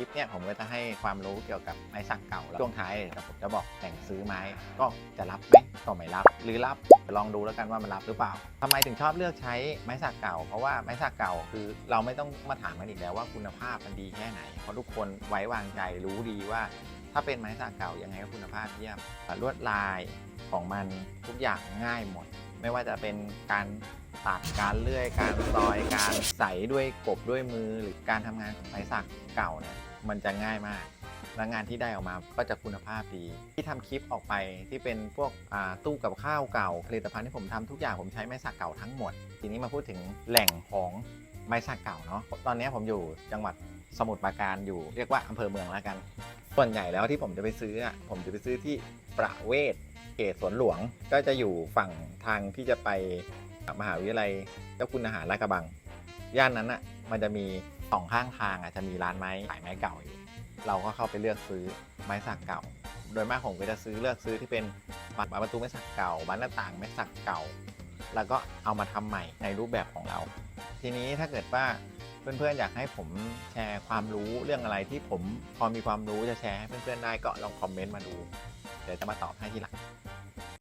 ลิปเนี่ยผมก็จะให้ความรู้เกี่ยวกับไม้สักเก่าแล้วช่วงท้ายแต่ผมจะบอกแหล่งซื้อไม้ก็จะรับไหมก็ไม่รับ หรือรับลองดูแล้วกันว่ามันรับหรือเปล่าทำไมถึงชอบเลือกใช้ไม้สักเก่า เพราะว่าไม้สักเก่าคือเราไม่ต้องมาถามกันอีกแล้วว่าคุณภาพมันดีแค่ไหน เพราะทุกคนไว้วางใจรู้ดีว่า ถ้าเป็นไม้สักเก่ายังไงก็คุณภาพเยี่ยมลวดลายของมันทุกอย่างง่ายหมด ไม่ว่าจะเป็นการ ตัดการเลื่อย การซอย การใส่ด้วยกบด้วยมือหรือการทำงานของไม้สักเก่าเนี่ยมันจะง่ายมากและงานที่ได้ออกมาก็จะคุณภาพดี ที่ทำคลิปออกไปที่เป็นพวกตู้กับข้าวเก่าผลิตภัณฑ์ที่ผมทำทุกอย่างผมใช้ไม้สักเก่าทั้งหมด ทีนี้มาพูดถึงแหล่งของไม้สักเก่าเนาะตอนนี้ผมอยู่จังหวัดสมุทรปราการอยู่เรียกว่าอำเภอเมืองแล้วกัน ส่วนใหญ่แล้วที่ผมจะไปซื้อผมจะไปซื้อที่ประเวศเขตสวนหลวงก็จะอยู่ฝั่งทางที่จะไป มหาวิทยาลัยเจ้าคุณอาหารลาดกระบัง ย่านนั้นอะมันจะมีสองข้างทางอะจะมีร้านไม้ขายไม้เก่าอยู่ เราก็เข้าไปเลือกซื้อไม้สักเก่า โดยมากผมก็จะซื้อเลือกซื้อที่เป็นบานประตูไม้สักเก่าบานหน้าต่างไม้สักเก่า แล้วก็เอามาทำใหม่ในรูปแบบของเรา ทีนี้ถ้าเกิดว่าเพื่อนๆอยากให้ผมแชร์ความรู้เรื่องอะไรที่ผมพอมีความรู้จะแชร์ให้เพื่อนๆได้ก็ลองคอมเมนต์มาดู เดี๋ยวจะมาตอบให้ทีหลัง